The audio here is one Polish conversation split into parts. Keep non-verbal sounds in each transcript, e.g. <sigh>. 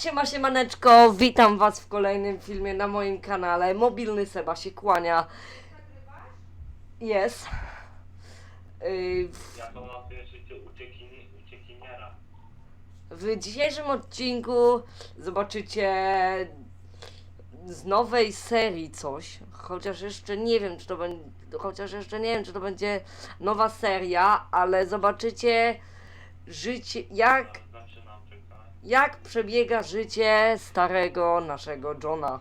Siema, siemaneczko, witam was w kolejnym filmie na moim kanale. Mobilny Seba się kłania. Jest. Yy, w- Ja to uciekini, uciekiniera. W dzisiejszym odcinku zobaczycie z nowej serii coś, chociaż jeszcze nie wiem, czy to będzie, chociaż jeszcze nie wiem, czy to będzie nowa seria, ale zobaczycie życie, jak. Jak przebiega życie starego naszego Johna.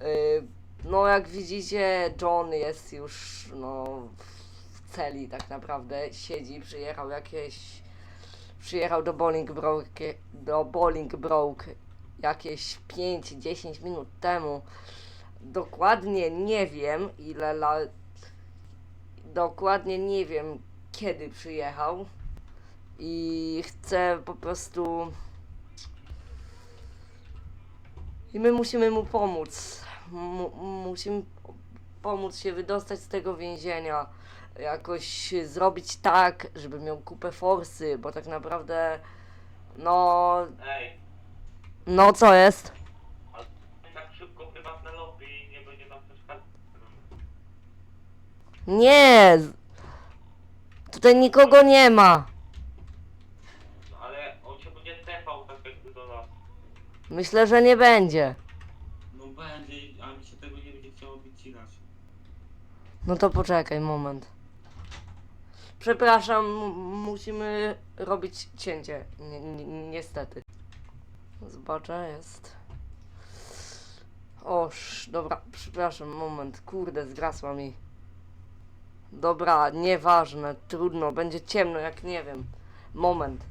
Yy, no jak widzicie, John jest już no, w celi tak naprawdę, siedzi, przyjechał jakieś przyjechał do Bolingbroke, do Bolingbroke jakieś 5-10 minut temu. Dokładnie nie wiem ile lat. Dokładnie nie wiem kiedy przyjechał. I chcę po prostu. I my musimy mu pomóc. Mu, musimy pomóc się wydostać z tego więzienia jakoś zrobić tak, żeby miał kupę forsy, bo tak naprawdę, no, Ej, no co jest? ale tak szybko prywatne lobby i nie będzie nam przeszkadzać. Nie! z- Tutaj nikogo nie ma. No, ale on się będzie tepał tak jakby do nas. Myślę, że nie będzie. No będzie, a mi się tego nie będzie chciało wycinać. No to poczekaj, moment. Przepraszam, musimy robić cięcie. Ni- ni- niestety. Zobaczę, jest. Oż, dobra, przepraszam, moment. Kurde, zgrasła mi. Dobra, nieważne, trudno, będzie ciemno, jak nie wiem. Moment.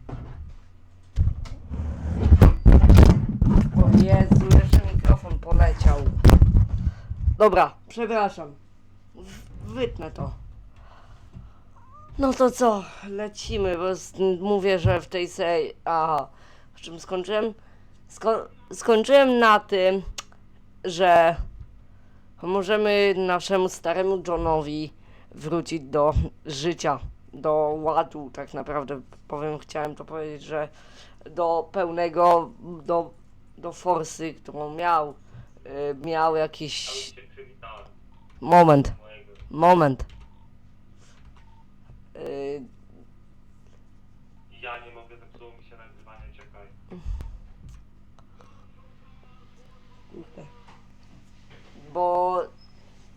O Jezu, jeszcze mikrofon poleciał. Dobra, przepraszam. W- Wytnę to. No to co, lecimy, bo mówię, że w tej serii... Aha, z czym skończyłem? Sko skończyłem na tym, że możemy naszemu staremu Johnowi wrócić do życia, do ładu, tak naprawdę powiem, chciałem to powiedzieć, że do pełnego, do, do forsy, którą miał, y, miał jakiś... Moment. Moment. Yy, Ja nie mogę, zepsuło mi się nagrywanie, czekaj. bo,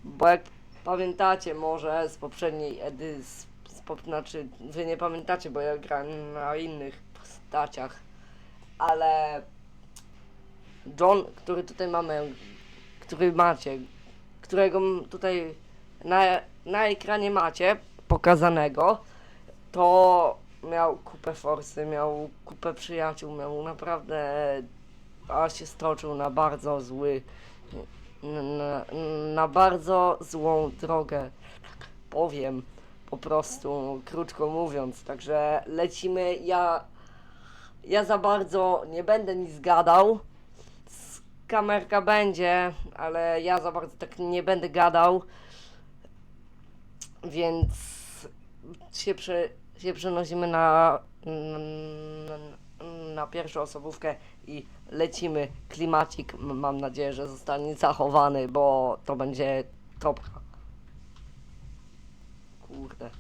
bo jak pamiętacie może z poprzedniej edycji, z pop, znaczy wy nie pamiętacie, bo ja grałem na innych postaciach, ale John, który tutaj mamy, który macie, którego tutaj na, na ekranie macie pokazanego, to miał kupę forsy, miał kupę przyjaciół, miał naprawdę, a się stoczył na bardzo zły, na, na bardzo złą drogę, tak powiem, po prostu, krótko mówiąc, także lecimy, ja, ja za bardzo nie będę nic gadał, kamerka będzie, ale ja za bardzo tak nie będę gadał, więc się, prze, się przenosimy na, na, na pierwszą osobówkę i lecimy. Klimacik, mam nadzieję, że zostanie zachowany, bo to będzie topka. Kurde.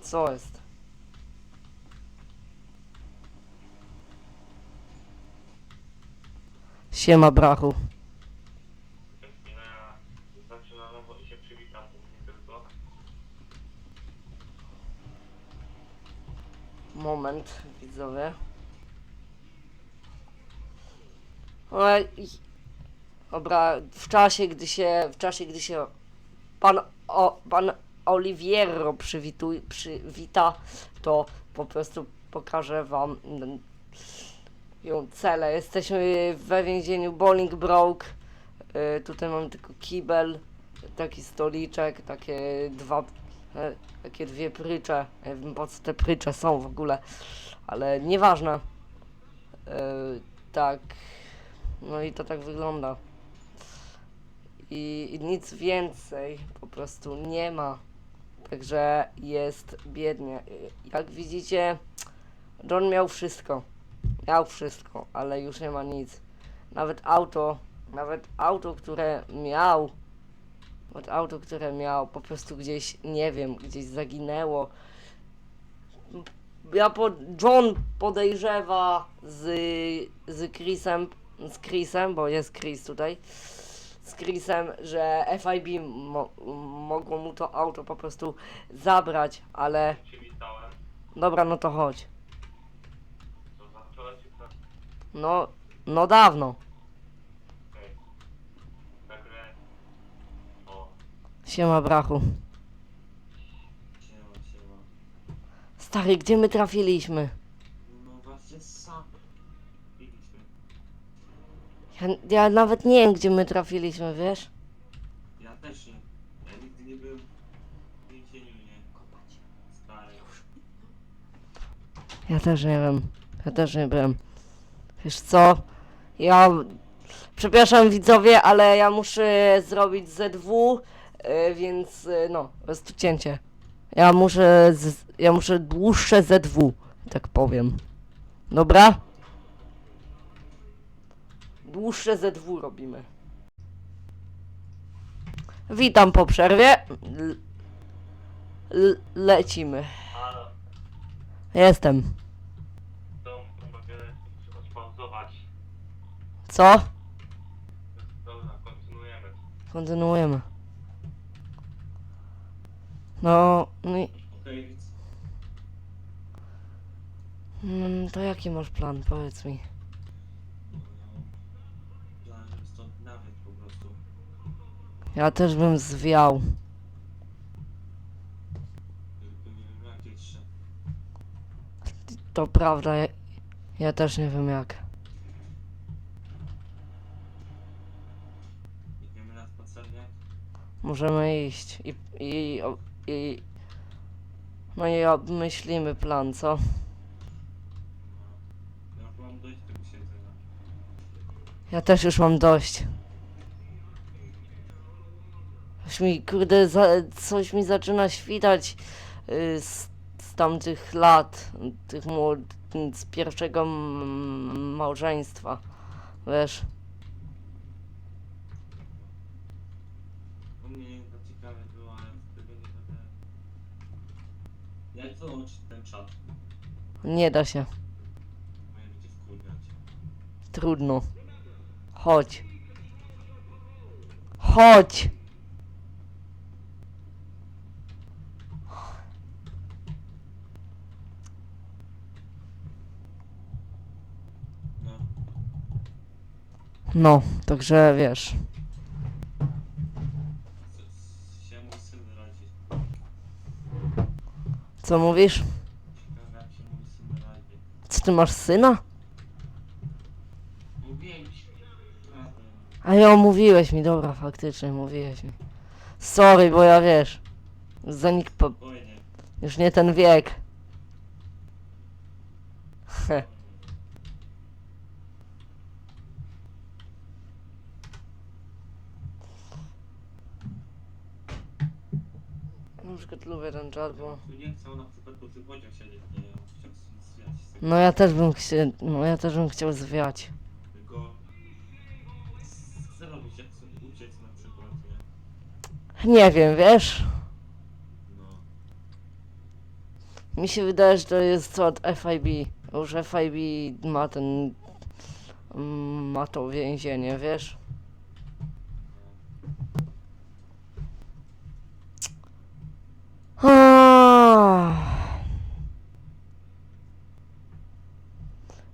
Co jest? Siema brachu. Się przywitam tylko. Moment, widzowie. Oj, Dobra, w czasie, gdy się, w czasie, gdy się pan, o, pan Oliviero przywituj, przywita, to po prostu pokażę wam ją celę. Jesteśmy we więzieniu Bolingbroke. Y, tutaj mamy tylko kibel, taki stoliczek, takie dwa, e, takie dwie prycze. Nie wiem po co te prycze są w ogóle, ale nieważne. Y, tak, no i to tak wygląda. I, I nic więcej po prostu nie ma. Także jest biednie. Y, Jak widzicie, John miał wszystko. Miał wszystko, ale już nie ma nic. Nawet auto, nawet auto, które miał, nawet auto, które miał, po prostu gdzieś, nie wiem, gdzieś zaginęło. Ja po, John podejrzewa z, z Chrisem, z Chrisem, bo jest Chris tutaj, z Chrisem, że FIB mo, mogło mu to auto po prostu zabrać, ale dobra, no to chodź. To za wczoraj czy co? No, no dawno. Siema brachu. Siema, siema. Stary, gdzie my trafiliśmy? No właśnie sam. Widzieliśmy. Ja, ja nawet nie wiem, gdzie my trafiliśmy, wiesz? Ja też nie. Ja nigdy nie byłem w więzieniu, nie? Kopać. Stary. Ja też nie wiem. Ja też nie wiem. Wiesz co? Ja... Przepraszam widzowie, ale ja muszę zrobić ZW, yy, więc yy, no, jest tu cięcie. Ja muszę, z, ja muszę dłuższe ZW, tak powiem. Dobra? Dłuższe ZW robimy. Witam po przerwie. L- lecimy. Jestem. To mogę odpauzować. Co? Dobra, kontynuujemy. Kontynuujemy. No, no i, Okej, mm, to jaki masz plan? Powiedz mi. no, plan, żeby stąd nawet po prostu. Ja też bym zwiał. Tylko nie wiem jak jeszcze. To prawda, ja, ja też nie wiem jak. Możemy iść i, i, i no i obmyślimy plan, co? Ja już mam dość tego siedzenia. Ja też już mam dość. Już mi, kurde, za, coś mi zaczyna świtać y, z, z tamtych lat, tych młod, z pierwszego małżeństwa, wiesz. U mnie to ciekawe było, ale z tego nie będę... Jak wyłączyć ten czat? Nie da się, wkurwiać. trudno. Chodź. Chodź! No. No, także wiesz. Co- się mój syn radzi. Co mówisz? Co ty masz syna? A ja mówiłeś mi, dobra, faktycznie mówiłeś mi. Sorry, bo ja wiesz. Zanik po, już nie ten wiek. Heh. <laughs> Na przykład lubię ten czat, bo... Tu nie chcą na przykład po tych wodziach siedzieć, nie ja chciał zwiać z tego. No ja też bym chciał, no ja też bym chciał zwiać. Tylko chcę robić jak chcę uciec na przykład, nie? Nie wiem, wiesz? No. Mi się wydaje, że to jest co od FIB. Już FIB ma ten... mm, ma to więzienie, wiesz?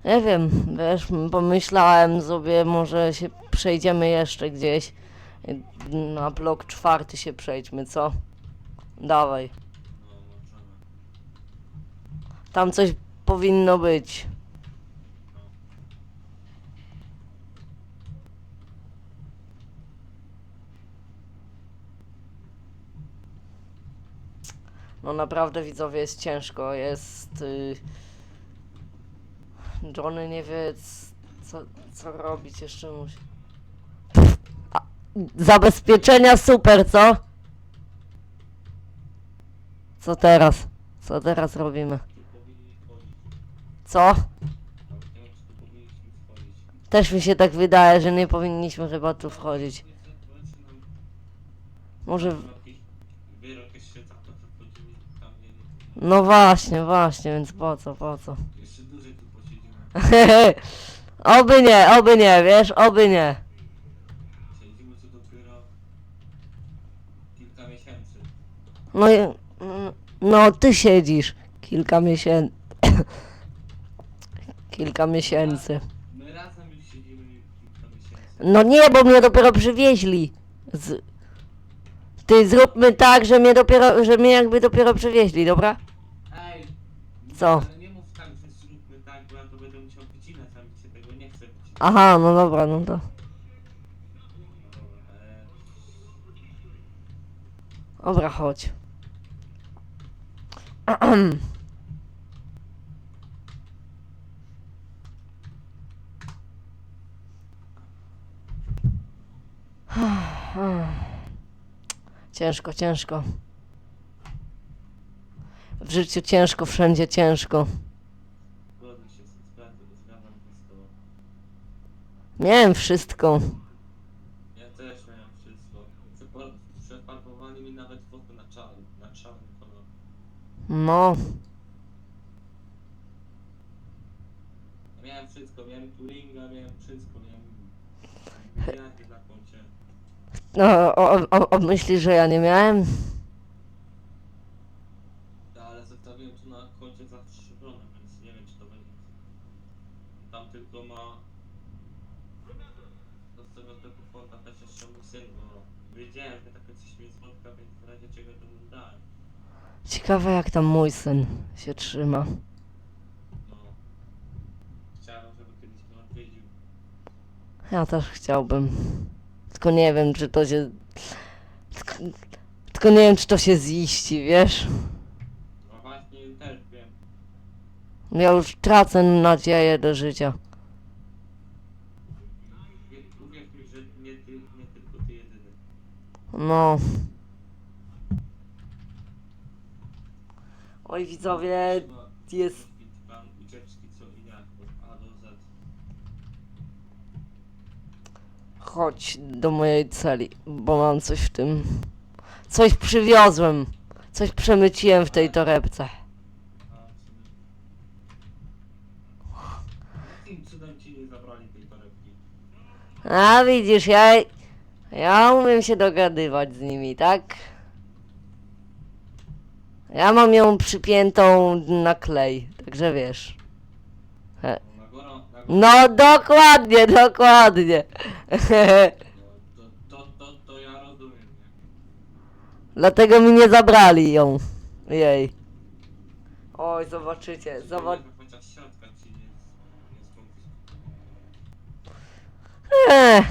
Nie wiem, wiesz, pomyślałem sobie, może się przejdziemy jeszcze gdzieś. Na blok czwarty się przejdźmy, co? Dawaj. Tam coś powinno być. No naprawdę widzowie jest ciężko, jest... Y... Johnny nie wie co, co robić, jeszcze musi... Zabezpieczenia super, co? Co teraz? Co teraz robimy? Co? Też mi się tak wydaje, że nie powinniśmy chyba tu wchodzić. Może... No właśnie, właśnie, więc po co, po co? Jeszcze dłużej tu posiedzimy. <laughs> oby nie, oby nie, wiesz, oby nie. Siedzimy tu dopiero kilka miesięcy. No, i- mm, no ty siedzisz kilka miesięcy. <coughs> kilka miesięcy. My razem już siedzimy kilka miesięcy. No nie, bo mnie dopiero przywieźli. Z... Ty zróbmy tak, że mnie dopiero, że mnie jakby dopiero przywieźli, dobra? Ej! Co? Ale Aha, no dobra, no to. Dobra, chodź. Ciężko, ciężko. W życiu ciężko, wszędzie ciężko. Zgodzę się z zgadzam, zgadzam się z tobą. Miałem wszystko. Ja też miałem wszystko. Przepar- Przeparkowali mi nawet foto na czarny, na czarny kolor. No, miałem wszystko, miałem Turinga, miałem wszystko, miałem miliardy na koncie. no o, o, o, myślisz, że ja nie miałem? Ja, ale zostawiłem to na koncie zastrzeżone, więc nie wiem czy to będzie. Tam tylko ma... Zostawiam tego fonda też jeszcze mój syn, bo wiedziałem, że takie coś mi spotka, więc w razie czego to mu dałem. Ciekawe jak tam mój syn się trzyma. No. Chciałem, żeby kiedyś mnie odwiedził. Ja też chciałbym. Tylko nie wiem, czy to się. Tylko, tylko nie wiem, czy to się ziści, wiesz? No właśnie, też wiem. Ja już tracę nadzieję do życia. Wie- Uwierz mi, że nie, ty, nie tylko ty jedyny. No. Oj, widzowie, jest. Chodź do mojej celi, bo mam coś w tym. Coś przywiozłem. Coś przemyciłem w tej torebce. A widzisz, ja. Ja umiem się dogadywać z nimi, tak? Ja mam ją przypiętą na klej, także wiesz. No, na górę, na górę. No dokładnie, dokładnie. To, to, to, to ja rozumiem? Dlatego mi nie zabrali ją. Jej. Oj, zobaczycie, zobacz. Żeby Chociaż ci nie.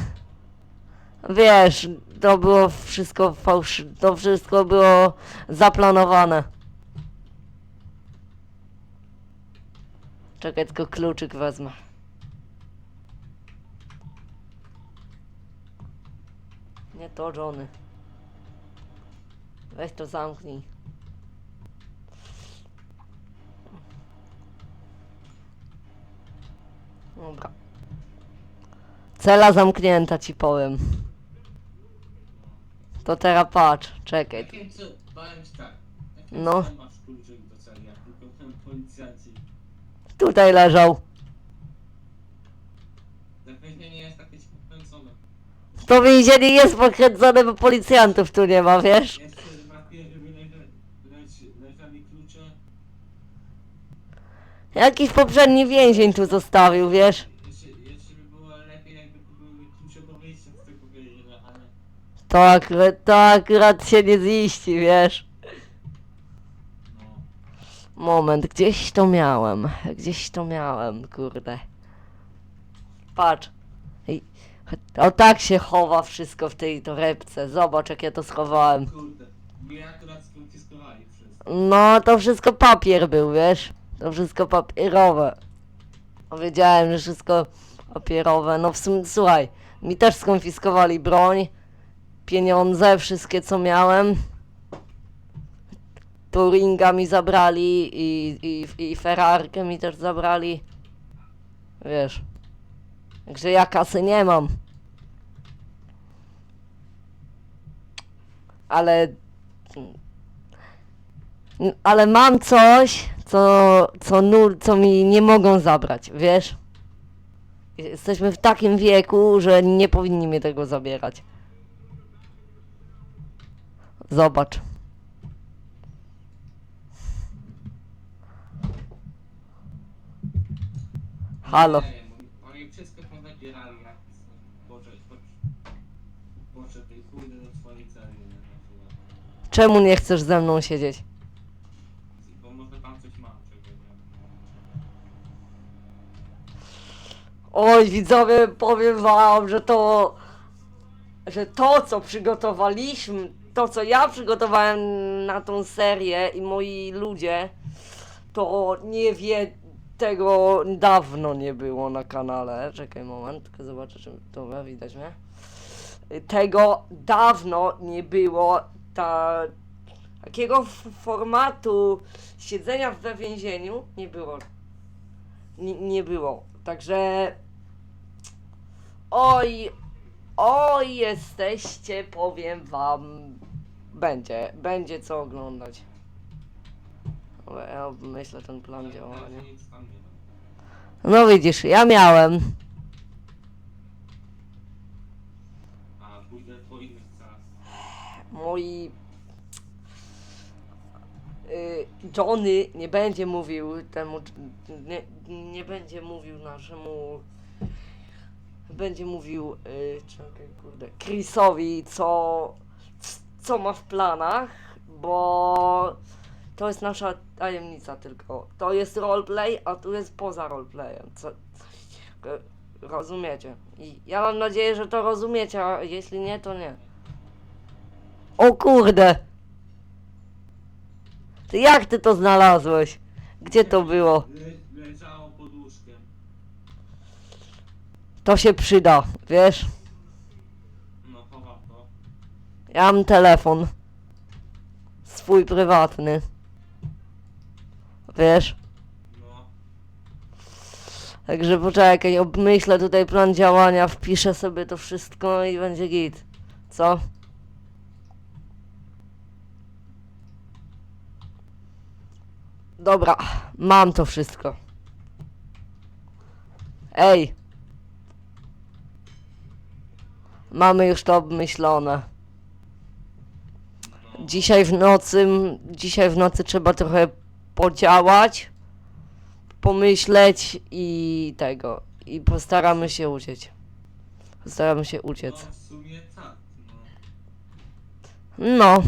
Wiesz, to było wszystko fałsz... To wszystko było zaplanowane. Czekaj, tylko kluczyk wezmę. Nie to, Johnny. Weź to zamknij. Dobra. Cela zamknięta, ci powiem. To teraz patrz, czekaj. Jakim cu... Powiem ci tak. Jakim No. masz kluczyk do celi, jak tylko ten policjanci. Tutaj leżał. Zapewnienie jest takie ci pokręcone. To więzienie jest pokręcone, bo policjantów tu nie ma, wiesz? Jeszcze leżeli klucze. Jakiś poprzedni więzień tu zostawił, wiesz? To akurat, to akurat się nie ziści, wiesz? Moment, gdzieś to miałem. Gdzieś to miałem, kurde. Patrz. Ej, O tak się chowa wszystko w tej torebce. Zobacz, jak ja to schowałem. Kurde, mnie akurat skonfiskowali wszystko. No, to wszystko papier był, wiesz? To wszystko papierowe. No, wiedziałem, że wszystko papierowe. No w sumie, słuchaj, mi też skonfiskowali broń, pieniądze, wszystkie co miałem. Turinga mi zabrali i, i, i Ferrarkę mi też zabrali. Wiesz. Także ja kasy nie mam. Ale. Ale mam coś, co, co, nur, co mi nie mogą zabrać, wiesz? Jesteśmy w takim wieku, że nie powinni mi tego zabierać. Zobacz. Halo. Nie wiem, oni- wszystko Boże, Boże, tej pójdę do swojej celi. nie? Czemu nie chcesz ze mną siedzieć? Bo może tam coś mam, czego nie Oj, widzowie, powiem wam, że to, że to, co przygotowaliśmy, to, co ja przygotowałem na tą serię i moi ludzie, to nie wie, tego dawno nie było na kanale. Czekaj moment, tylko zobaczę, czy dobra, widać mnie. Tego dawno nie było, ta, takiego formatu siedzenia we więzieniu nie było nie, nie było. Także oj, oj jesteście, powiem wam, będzie, będzie co oglądać. Dobra, ja myślę ten plan działania. No widzisz, ja miałem. A pójdę po innych celach. Moi y, Johnny nie będzie mówił temu, nie, nie będzie mówił naszemu, będzie mówił, y, czekaj, kurde, Chrisowi, co, co ma w planach, bo to jest nasza tajemnica tylko. To jest roleplay, a tu jest poza roleplayem. Co, rozumiecie? I ja mam nadzieję, że to rozumiecie, a jeśli nie, to nie. O kurde! Ty jak ty to znalazłeś? Gdzie to było? Le, leżało pod łóżkiem. To się przyda, wiesz? Ja mam telefon. Swój prywatny. Wiesz? No. Także poczekaj, obmyślę tutaj plan działania, wpiszę sobie to wszystko i będzie git. Co? Dobra, mam to wszystko. Ej! Mamy już to obmyślone. Dzisiaj w nocy, dzisiaj w nocy trzeba trochę podziałać, pomyśleć i tego. I postaramy się uciec. Postaramy się uciec. No, w sumie tak, no. No.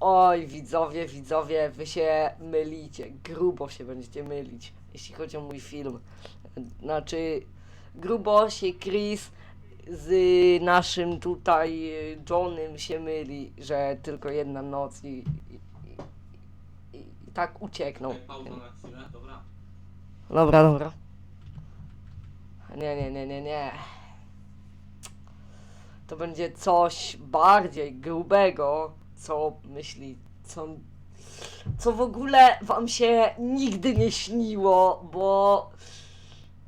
Oj, widzowie, widzowie, wy się mylicie. Grubo się będziecie mylić, jeśli chodzi o mój film. Znaczy, grubo się Chris z naszym tutaj y, Johnem się myli, że tylko jedna noc i, i, i, tak uciekną. Daj pauza na chwilę, dobra. Dobra, dobra. Nie, nie, nie, nie, nie. To będzie coś bardziej grubego, co myśli, co, co w ogóle wam się nigdy nie śniło, bo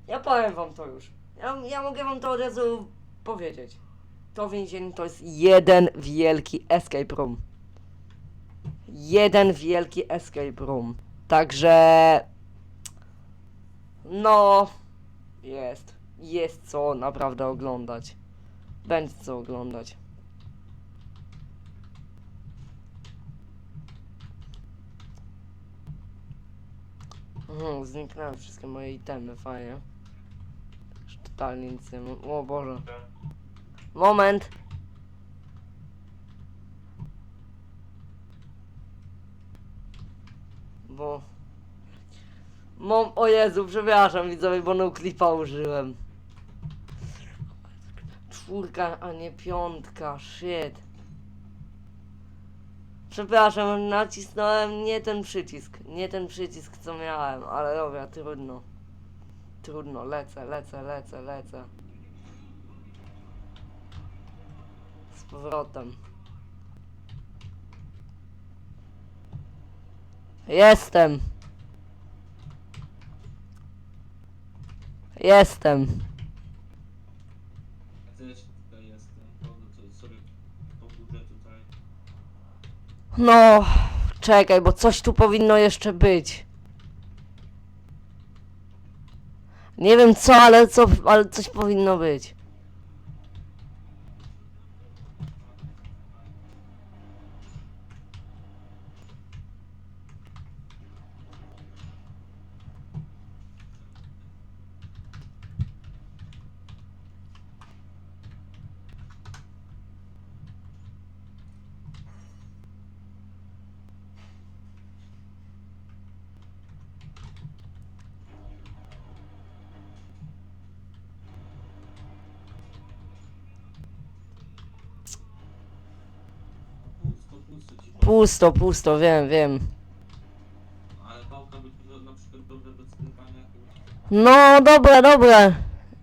ja powiem wam to już. Ja, ja mogę wam to od razu powiedzieć. To więzienie to jest jeden wielki escape room. Jeden wielki escape room. Także no, jest. Jest co naprawdę oglądać. Będzie co oglądać. Mhm, zniknęły wszystkie moje itemy, fajnie. Już totalnie nic nie. O Boże. Moment. Bo... Mom, o Jezu, przepraszam widzowie, bo no clipa użyłem. Czwórka, a nie piątka, shit. Przepraszam, nacisnąłem nie ten przycisk, nie ten przycisk co miałem, ale dobra, trudno. Trudno, lecę, lecę, lecę, lecę. Powrotem. Jestem. Jestem. Ja też tutaj jestem. Chodzę to sobie pobudzę tutaj. No, czekaj, bo coś tu powinno jeszcze być. Nie wiem co, ale co, ale coś powinno być. Pusto, pusto. Pusto, wiem, wiem. Ale pałka by tu na przykład dobre do sklepania. No, dobre, dobre.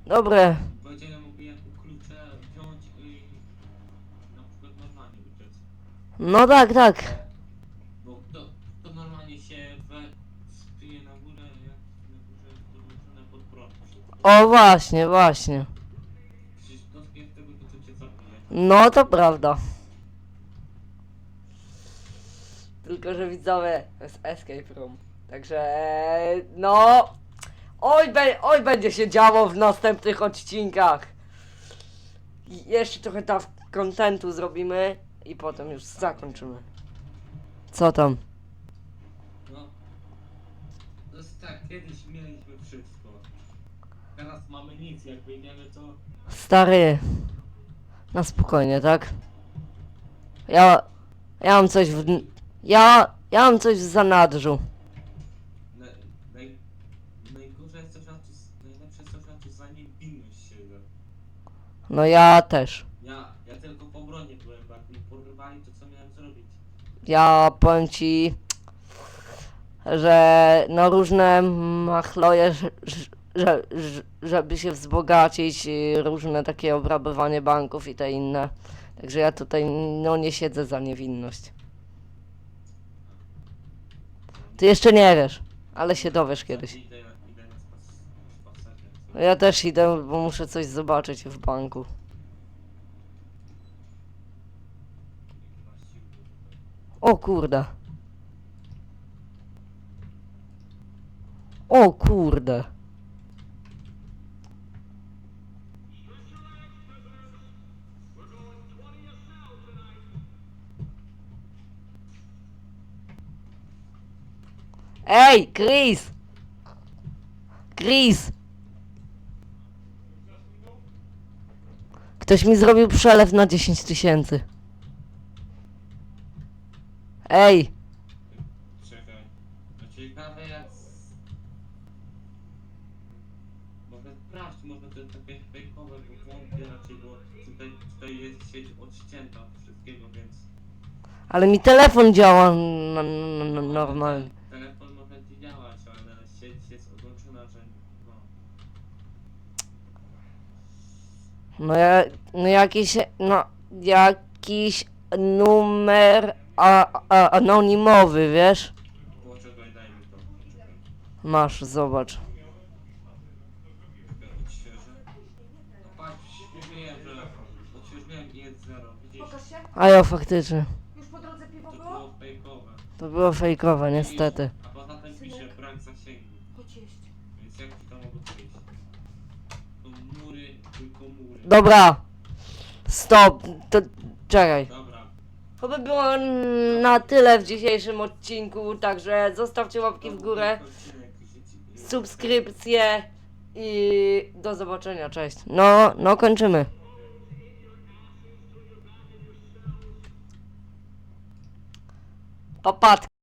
Dobre. Będziemy mogli jako klucze wziąć i na przykład normalnie uciec. No tak, tak. Bo to, to normalnie się we spije na górę, jak na górze jest podłączone pod prąd. O, właśnie, właśnie. Przecież dotkniesz tego, to cię zabije. No, to prawda. Tylko, że widzowie, to jest escape room. Także, no... Oj, be, oj, będzie się działo w następnych odcinkach. I jeszcze trochę tam kontentu zrobimy i potem już zakończymy. Co tam? No. To jest tak, kiedyś mieliśmy wszystko. Teraz mamy nic, jak wyjdziemy to... Stary, na spokojnie, tak? Ja, ja mam coś w, ja, ja mam coś w zanadrzu. Na, naj, najgorzej jest to, że to, najlepsze jest to, że na to za niewinność siedzę. No ja też. Ja, ja tylko po bronie byłem, bo jak mnie porwali, to co miałem zrobić? Ja powiem ci, że no różne machloje, że, że, że, żeby się wzbogacić, y, różne takie obrabowanie banków i te inne. Także ja tutaj no nie siedzę za niewinność. Ty jeszcze nie wiesz, ale się dowiesz kiedyś. Idę, idę na spas, spacerek. Ja też idę, bo muszę coś zobaczyć w banku. O kurde. O kurde. Ej, Chris! Chris! Ktoś mi zrobił przelew na 10 tysięcy. Ej! Czekaj. No ciekawe jak... z- to jest takie fejkowe, bo wątpię raczej, bo tutaj, tutaj jest sieć odcięta od wszystkiego, więc... Ale mi telefon działa n- n- n- normalnie. No, ja, no jakiś, no jakiś numer a, a, anonimowy, wiesz? Poczekaj, daj mi to. Poczekaj. Masz, zobacz. Czekaj, odświeżę. No patrz, odświeżyłem telefon. Odświeżyłem i jest zero, widzisz? Pokaż się. A ja faktycznie. Już po drodze piwo To było? było fejkowe. To było fejkowe, niestety. A poza tym pisze brak zasięgu. Chodź jeść. Więc jak ci to mogło wyjść? To mury, tylko mury. Dobra. Stop. To czekaj. Dobra. To by było na tyle w dzisiejszym odcinku, także zostawcie łapki w górę, subskrypcje i do zobaczenia, cześć. No, no kończymy. Papat.